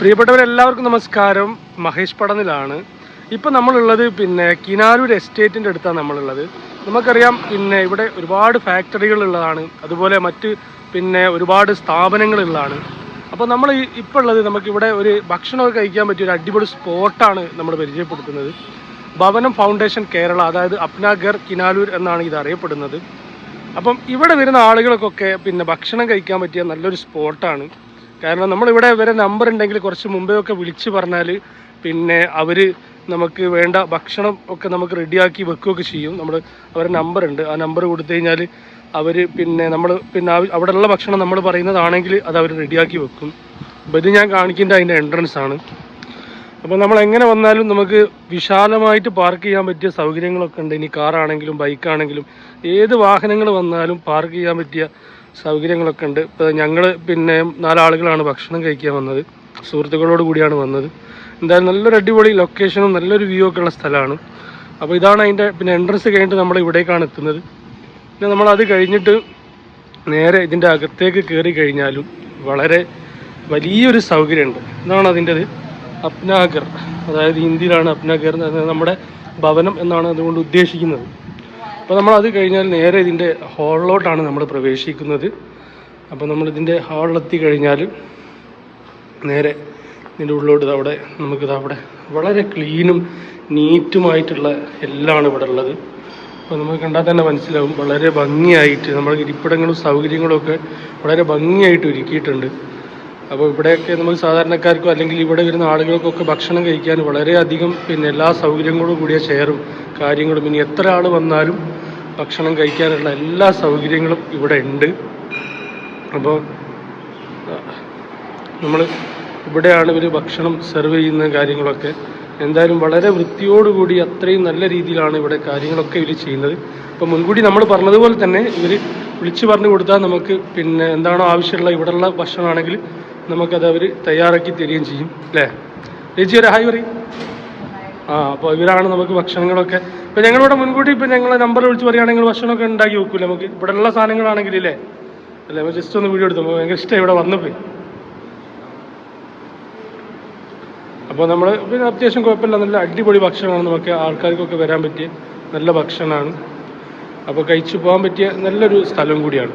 പ്രിയപ്പെട്ടവരെല്ലാവർക്കും നമസ്കാരം. മഹേഷ് പടനിലാണ്. ഇപ്പം നമ്മളുള്ളത് പിന്നെ കിനാരൂർ എസ്റ്റേറ്റിന്റെ അടുത്താണ് നമ്മളുള്ളത്. നമുക്കറിയാം പിന്നെ ഇവിടെ ഒരുപാട് ഫാക്ടറികൾ ഉള്ളതാണ് അതുപോലെ മറ്റ് പിന്നെ ഒരുപാട് സ്ഥാപനങ്ങളുള്ളതാണ്. അപ്പോൾ നമ്മൾ ഇപ്പോൾ ഉള്ളത് നമുക്കിവിടെ ഒരു ഭക്ഷണമൊക്കെ കഴിക്കാൻ പറ്റിയ ഒരു അടിപൊളി സ്പോട്ടാണ് നമ്മൾ പരിചയപ്പെടുത്തുന്നത്. ഭവനം ഫൗണ്ടേഷൻ കേരള അതായത് അപ്നാഗർ കിനാലൂർ എന്നാണ് ഇത് അറിയപ്പെടുന്നത്. അപ്പം ഇവിടെ വരുന്ന ആളുകൾക്കൊക്കെ പിന്നെ ഭക്ഷണം കഴിക്കാൻ പറ്റിയ നല്ലൊരു സ്പോട്ടാണ്. കാരണം നമ്മളിവിടെ വരെ നമ്പർ ഉണ്ടെങ്കിൽ കുറച്ച് മുമ്പേ ഒക്കെ വിളിച്ച് പറഞ്ഞാൽ പിന്നെ അവർ നമുക്ക് വേണ്ട ഭക്ഷണം ഒക്കെ നമുക്ക് റെഡിയാക്കി വെക്കുകയൊക്കെ ചെയ്യും. നമ്മൾ അവരുടെ നമ്പർ ഉണ്ട്. ആ നമ്പർ കൊടുത്തു കഴിഞ്ഞാൽ അവർ പിന്നെ നമ്മൾ പിന്നെ അവിടെയുള്ള ഭക്ഷണം നമ്മൾ പറയുന്നതാണെങ്കിൽ അത് അവർ റെഡിയാക്കി വെക്കും. ഇത് ഞാൻ കാണിക്കേണ്ട അതിന്റെ എൻട്രൻസ് ആണ്. അപ്പോൾ നമ്മൾ എങ്ങനെ വന്നാലും നമുക്ക് വിശാലമായിട്ട് പാർക്ക് ചെയ്യാൻ പറ്റിയ സൗകര്യങ്ങളൊക്കെ ഉണ്ട്. ഇനി കാറാണെങ്കിലും ബൈക്കാണെങ്കിലും ഏത് വാഹനങ്ങൾ വന്നാലും പാർക്ക് ചെയ്യാൻ പറ്റിയ സൗകര്യങ്ങളൊക്കെ ഉണ്ട്. ഇപ്പോൾ ഞങ്ങൾ പിന്നെ നാലാളുകളാണ് ഭക്ഷണം കഴിക്കാൻ വന്നത്. സുഹൃത്തുക്കളോട് കൂടിയാണ് വന്നത്. എന്തായാലും നല്ലൊരു അടിപൊളി ലൊക്കേഷനും നല്ലൊരു വ്യൂ ഒക്കെ ഉള്ള സ്ഥലമാണ്. അപ്പോൾ ഇതാണ് അതിന്റെ പിന്നെ എൻട്രൻസ് കഴിഞ്ഞിട്ട് നമ്മൾ ഇവിടേക്കാണ് എത്തുന്നത്. പിന്നെ നമ്മൾ അത് കഴിഞ്ഞിട്ട് നേരെ ഇതിന്റെ അകത്തേക്ക് കയറി കഴിഞ്ഞാലും വളരെ വലിയൊരു സൗകര്യമുണ്ട്. ഇതാണ് അതിന്റെത് അപ്നാഗർ അതായത് ഹിന്ദിയിലാണ് അപ്നാഗർ എന്ന് പറയുന്നത് നമ്മുടെ ഭവനം എന്നാണ് അതുകൊണ്ട് ഉദ്ദേശിക്കുന്നത്. അപ്പോൾ നമ്മൾ അത് കഴിഞ്ഞാൽ നേരെ ഇതിന്റെ ഹാളിലോട്ടാണ് നമ്മൾ പ്രവേശിക്കുന്നത്. അപ്പോൾ നമ്മളിതിന്റെ ഹാളിലെത്തി കഴിഞ്ഞാൽ നേരെ ഇതിന്റെ ഉള്ളിലോട്ട് അവിടെ നമുക്കിത് അവിടെ വളരെ ക്ലീനും നീറ്റുമായിട്ടുള്ള എല്ലാമാണ് ഇവിടെ ഉള്ളത്. അപ്പോൾ നമുക്ക് കണ്ടാൽ തന്നെ മനസ്സിലാവും വളരെ ഭംഗിയായിട്ട് നമ്മുടെ ഇരിപ്പിടങ്ങളും സൗകര്യങ്ങളും ഒക്കെ വളരെ ഭംഗിയായിട്ട് ഒരുക്കിയിട്ടുണ്ട്. അപ്പോൾ ഇവിടെയൊക്കെ നമുക്ക് സാധാരണക്കാർക്കും അല്ലെങ്കിൽ ഇവിടെ വരുന്ന ആളുകൾക്കൊക്കെ ഭക്ഷണം കഴിക്കാൻ വളരെയധികം പിന്നെ എല്ലാ സൗകര്യങ്ങളും കൂടിയ ചെയറും കാര്യങ്ങളും. ഇനി എത്ര ആൾ വന്നാലും ഭക്ഷണം കഴിക്കാനുള്ള എല്ലാ സൗകര്യങ്ങളും ഇവിടെ ഉണ്ട്. അപ്പോൾ നമ്മൾ ഇവിടെയാണ് ഇവർ ഭക്ഷണം സെർവ് ചെയ്യുന്ന കാര്യങ്ങളൊക്കെ. എന്തായാലും വളരെ വൃത്തിയോടുകൂടി അത്രയും നല്ല രീതിയിലാണ് ഇവിടെ കാര്യങ്ങളൊക്കെ ഇവർ ചെയ്യുന്നത്. അപ്പോൾ മുൻകൂടി നമ്മൾ പറഞ്ഞതുപോലെ തന്നെ ഇവർ വിളിച്ചു പറഞ്ഞു കൊടുത്താൽ നമുക്ക് പിന്നെ എന്താണോ ആവശ്യമുള്ള ഇവിടെയുള്ള ഭക്ഷണമാണെങ്കിൽ നമുക്കത് അവർ തയ്യാറാക്കി തരികയും ചെയ്യും അല്ലേ? ചേച്ചി ഒരു ഹായ് പറയും. ആ അപ്പോൾ ഇവരാണ് നമുക്ക് ഭക്ഷണങ്ങളൊക്കെ. ഇപ്പം ഞങ്ങളിവിടെ മുൻകൂട്ടി ഇപ്പം ഞങ്ങളെ നമ്പർ വിളിച്ച് പറയുകയാണെങ്കിൽ ഭക്ഷണമൊക്കെ ഉണ്ടാക്കി വെക്കൂല? നമുക്ക് ഇവിടെയുള്ള സാധനങ്ങളാണെങ്കിൽ ഇല്ലേ? അല്ലേ നമ്മൾ ജസ്റ്റ് ഒന്ന് വീഡിയോ എടുത്തു. ഭയങ്കര ഇഷ്ടം ഇവിടെ വന്നപ്പോയി അപ്പോൾ നമ്മൾ പിന്നെ അത്യാവശ്യം കുഴപ്പമില്ല. നല്ല അടിപൊളി ഭക്ഷണമാണ് നമുക്ക് ആൾക്കാർക്കൊക്കെ വരാൻ പറ്റിയ നല്ല ഭക്ഷണമാണ്. അപ്പോൾ കഴിച്ചു പോകാൻ പറ്റിയ നല്ലൊരു സ്ഥലം കൂടിയാണ്.